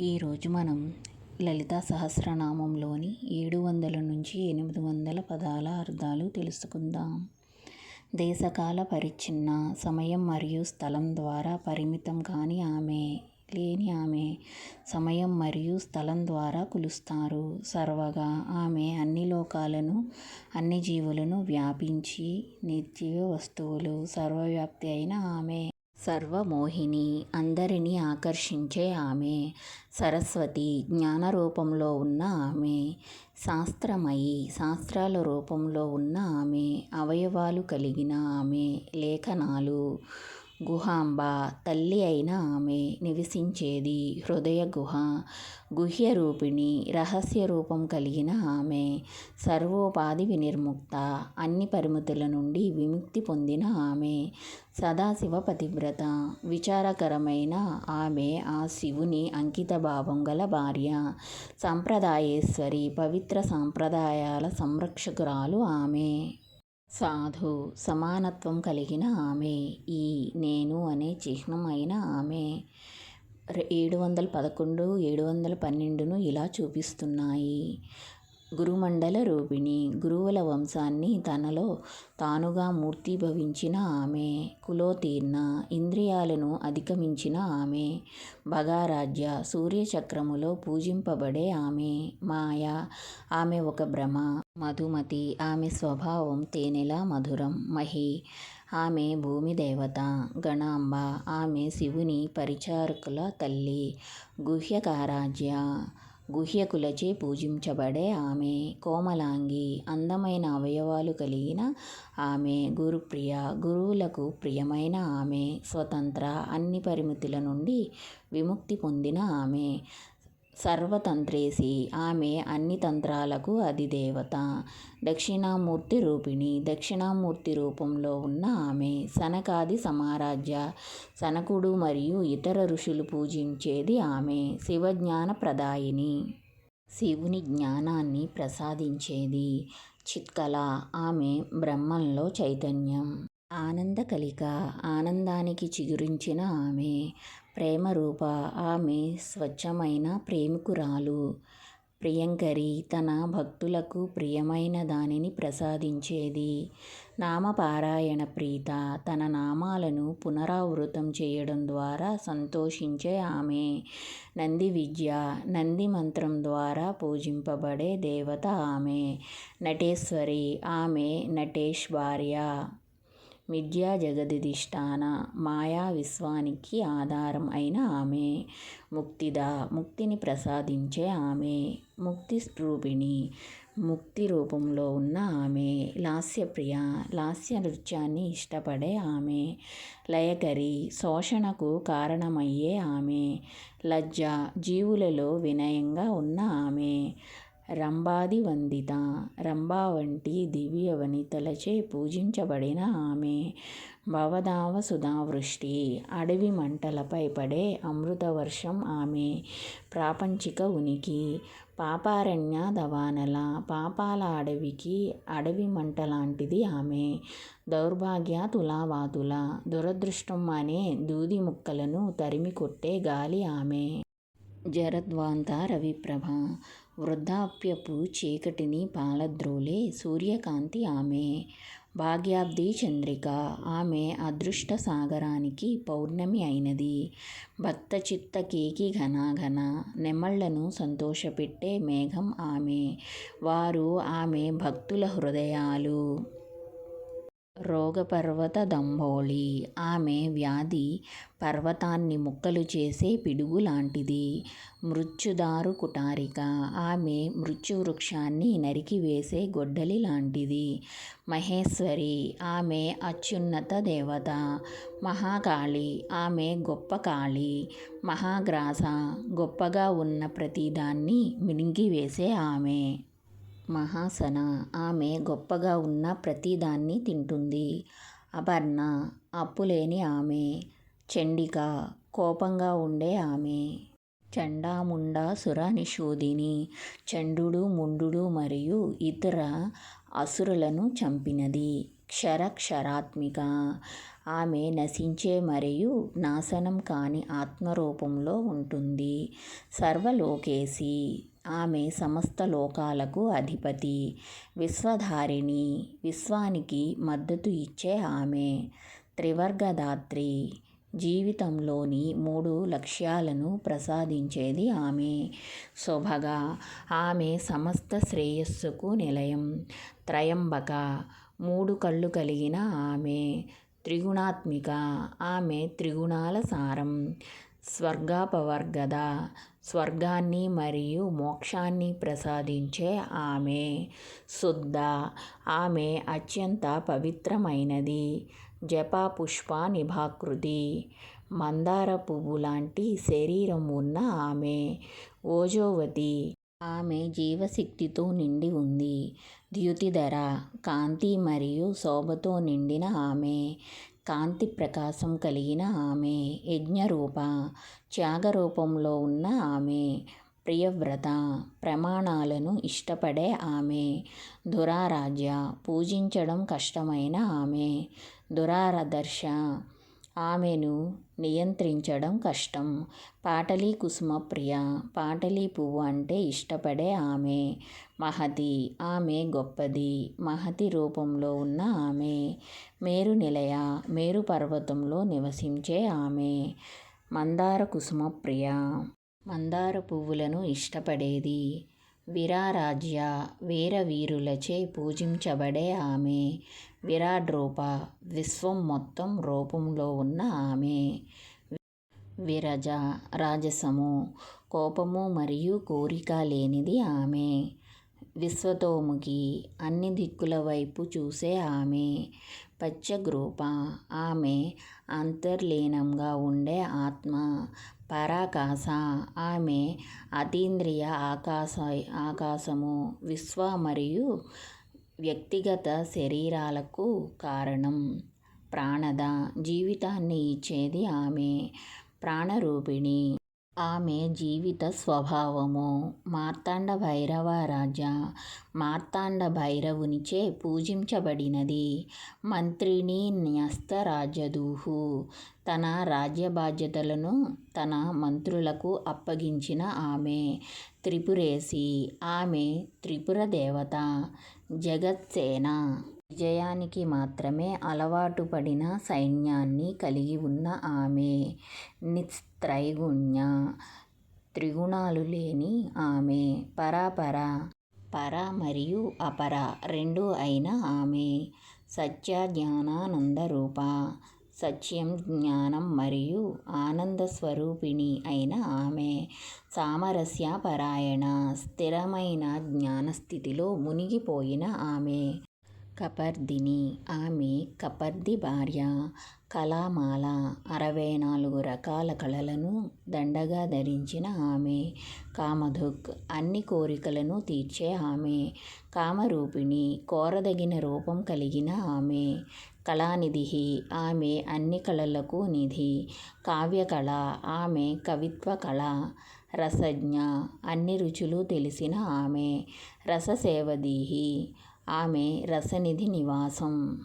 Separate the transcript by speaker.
Speaker 1: ఈరోజు మనం లలితా సహస్రనామంలోని ఏడు వందల నుంచి ఎనిమిది వందల పదాల అర్థాలు తెలుసుకుందాం. దేశకాల పరిచ్ఛిన్న సమయం మరియు స్థలం ద్వారా పరిమితం కాని ఆమె లేని ఆమె సమయం మరియు స్థలం ద్వారా కొలుస్తారు. సర్వగా ఆమె అన్ని లోకాలను అన్ని జీవులను వ్యాపించి నిర్జీవ వస్తువులు సర్వవ్యాప్తి అయిన ఆమె. సర్వమోహిని అందరినీ ఆకర్షించే ఆమె. సరస్వతి జ్ఞాన రూపంలో ఉన్న ఆమె. శాస్త్రమయి శాస్త్రాల రూపంలో ఉన్న ఆమె. అవయవాలు కలిగిన ఆమె. లేఖనాలు గుహాంబ తల్లి అయిన ఆమె నివసించేది హృదయ గుహ గుహ్య రూపిణి రహస్య రూపం కలిగిన ఆమె సర్వోపాధి వినిర్ముక్త అన్ని పరిమితుల నుండి విముక్తి పొందిన ఆమె సదాశివ పతివ్రత. విచారకరమైన ఆమె ఆ శివుని అంకిత భావం గల భార్య. సంప్రదాయేశ్వరి పవిత్ర సాంప్రదాయాల సంరక్షకురాలు ఆమె. సాధు సమానత్వం కలిగిన ఆమె. ఈ నేను అనే చిహ్నం అయిన ఆమె ఏడు వందల పదకొండు ఏడు వందల పన్నెండును ఇలా చూపిస్తున్నాయి. గురుమండల రూపిణి గురువుల వంశాన్ని తనలో తానుగా మూర్తిభవించిన ఆమె కులోతీర్ణ ఇంద్రియాలను అధిగమించిన ఆమె భగారాజ్య సూర్యచక్రములో పూజింపబడే ఆమె మాయ ఆమె ఒక భ్రమ. మధుమతి ఆమె స్వభావం తేనెలా మధురం. మహి ఆమె భూమి దేవత. గణాంబ ఆమె శివుని పరిచారకుల తల్లి. గుహ్యకారాజ్య గుహ్యకులచే పూజించబడే ఆమె. కోమలాంగి అందమైన అవయవాలు కలిగిన ఆమె. గురుప్రియ గురువులకు ప్రియమైన ఆమె. స్వతంత్ర అన్ని పరిమితుల నుండి విముక్తి పొందిన ఆమె. సర్వతంత్రేసి. ఆమె అన్ని తంత్రాలకు అధిదేవత. దక్షిణామూర్తి రూపిణి. దక్షిణామూర్తి రూపంలో ఉన్న ఆమె సనకాది సమారాజ్య సనకుడు మరియు ఇతర ఋషులు పూజించేది ఆమె శివజ్ఞాన ప్రదాయిని శివుని జ్ఞానాన్ని ప్రసాదించేది చిత్కల ఆమె బ్రహ్మంలో చైతన్యం. ఆనంద కలిక ఆనందానికి చిగురించిన ఆమె ప్రేమరూప ఆమె స్వచ్ఛమైన ప్రేమికురాలు. ప్రియంకరి తన భక్తులకు ప్రియమైన దానిని ప్రసాదించేది. నామపారాయణ ప్రీత తన నామాలను పునరావృతం చేయడం ద్వారా సంతోషించే ఆమె. నంది విద్య నంది మంత్రం ద్వారా పూజింపబడే దేవత ఆమె. నటేశ్వరి ఆమె నటేష్ భార్య. మిథ్యా జగదిధిష్టాన మాయా విశ్వానికి ఆధారం అయిన ఆమె. ముక్తిద? ముక్తిని ప్రసాదించే ఆమె. ముక్తి స్వరూపిణి ముక్తి రూపంలో ఉన్న ఆమె. లాస్యప్రియ. లాస్య నృత్యాన్ని ఇష్టపడే ఆమె. లయకరి. శోషణకు కారణమయ్యే ఆమె. లజ్జ. జీవులలో వినయంగా ఉన్న ఆమె. రంభాది వందిత. రంభా వంటి దివ్య వనితలచే పూజించబడిన ఆమె. భవదావ సుధావృష్టి. అడవి మంటలపై పడే అమృతవర్షం ఆమె. ప్రాపంచిక ఉనికి. పాపారణ్య దవానల. పాపాల అడవికి అడవి మంట లాంటిది ఆమె. దౌర్భాగ్య తులావాతుల. దురదృష్టం అనే దూది ముక్కలను తరిమి కొట్టే గాలి ఆమె. జరద్వాంత రవిప్రభ. వృద్ధాప్యపు చీకటిని పాలద్రోలే సూర్యకాంతి ఆమె. భాగ్యాబ్ది చంద్రిక. ఆమె అదృష్ట సాగరానికి పౌర్ణమి అయినది. భక్త చిత్త కేకి ఘనాఘన. నెమళ్ళను సంతోషపెట్టే మేఘం ఆమె. వారు ఆమె భక్తుల హృదయాలు. రోగపర్వత దంభోళి ఆమె వ్యాధి పర్వతాన్ని ముక్కలు చేసే పిడుగు లాంటిది మృత్యుదారు కుటారిక. ఆమె మృత్యువృక్షాన్ని నరికివేసే గొడ్డలి లాంటిది మహేశ్వరి. ఆమె అత్యున్నత దేవత. మహాకాళి. ఆమె గొప్ప కాళి. మహాగ్రాస. గొప్పగా ఉన్న ప్రతిదాన్ని మింగివేసే ఆమె. మహాసన. ఆమె గొప్పగా ఉన్న ప్రతిదాన్ని తింటుంది. అపర్ణ. అప్పులేని ఆమె. చండిక. కోపంగా ఉండే ఆమె. చండాముండాసుర నిషూదిని చండుడు ముండు మరియు ఇతర అసురులను చంపినది. క్షరక్షరాత్మిక. ఆమె నశించే మరియు నాశనం కాని ఆత్మరూపంలో ఉంటుంది. సర్వలోకేసి ఆమె సమస్త లోకాలకు అధిపతి. విశ్వధారిణి విశ్వానికి మద్దతు ఇచ్చే ఆమె. త్రివర్గదాత్రి జీవితంలోని మూడు లక్ష్యాలను ప్రసాదించేది ఆమె. శుభగా ఆమె సమస్త శ్రేయస్సుకు నిలయం. త్రయంబక మూడు కళ్ళు కలిగిన ఆమె. త్రిగుణాత్మిక ఆమె త్రిగుణాల సారం. స్వర్గాపవర్గద. స్వర్గాన్ని మరియు మోక్షాన్ని ప్రసాదించే ఆమె. శుద్ధ. ఆమె అత్యంత పవిత్రమైనది. జప పుష్ప నిభాకృతి మందార పువ్వు లాంటి శరీరం ఉన్న ఆమె. ఓజోవతి. ఆమె జీవశక్తితో నిండి ఉంది. ద్యుతిధర. కాంతి మరియు శోభతో నిండిన ఆమె. కాంతి ప్రకాశం కలిగిన ఆమె యజ్ఞరూప త్యాగరూపంలో ఉన్న ఆమె ప్రియవ్రత ప్రమాణాలను ఇష్టపడే ఆమె దురారాధ్య పూజించడం కష్టమైన ఆమె దురారదర్శ ఆమెను నియంత్రించడం కష్టం. పాటలీ కుసుమప్రియ పాటలీ పువ్వు అంటే ఇష్టపడే ఆమె. మహతి ఆమె గొప్పది. మహతి రూపంలో ఉన్న ఆమె. మేరు నిలయ మేరు పర్వతంలో నివసించే ఆమె. మందార కుసుమప్రియ మందార పువ్వులను ఇష్టపడేది. విరారాజ్య వీరవీరులచే పూజించబడే ఆమె. విరాడ్రూప విశ్వం మొత్తం రూపంలో ఉన్న ఆమె. విరజ రాజసము కోపము మరియు కోరిక లేనిది ఆమె. విశ్వతోముఖి అన్ని దిక్కుల వైపు చూసే ఆమె. పచ్చగ్రూప ఆమె అంతర్లీనంగా ఉండే ఆత్మ. పరాకాశ ఆమె అతీంద్రియ ఆకాశ ఆకాశము విశ్వ మరియు వ్యక్తిగత శరీరాలకు కారణం. ప్రాణద జీవితాన్ని ఇచ్చేది ఆమె ప్రాణరూపిణి. ఆమె జీవిత స్వభావము. మార్తాండ భైరవ రాజ మార్తాండ భైరవునిచే పూజించబడినది. మంత్రిని న్యస్త రాజదూహు. తన రాజ్య బాధ్యతలను తన మంత్రులకు అప్పగించిన ఆమె త్రిపురేసి ఆమె త్రిపుర దేవత జగత్సేన. విజయానికి మాత్రమే అలవాటు పడిన సైన్యాన్ని కలిగి ఉన్న ఆమె. నిస్త్రైగుణ్య త్రిగుణాలు లేని ఆమె. పరాపర పర మరియు అపర రెండు అయిన ఆమె. సత్య జ్ఞానానంద రూప. సత్యం జ్ఞానం మరియు ఆనంద స్వరూపిణి అయిన ఆమె. సామరస్య పరాయణ. స్థిరమైన జ్ఞానస్థితిలో మునిగిపోయిన ఆమె. కపర్దిని. ఆమె కపర్ది భార్య. కళామాల అరవై నాలుగు రకాల కళలను దండగా ధరించిన ఆమె. కామధుక్ అన్ని కోరికలను తీర్చే ఆమె. కామరూపిణి కోరదగిన రూపం కలిగిన ఆమె. కళానిధి ఆమె అన్ని కళలకు నిధి. కావ్యకళ ఆమె కవిత్వ కళ. రసజ్ఞ అన్ని రుచులు తెలిసిన ఆమె. రససేవదీహి ఆమె రసనిధి నివాసం.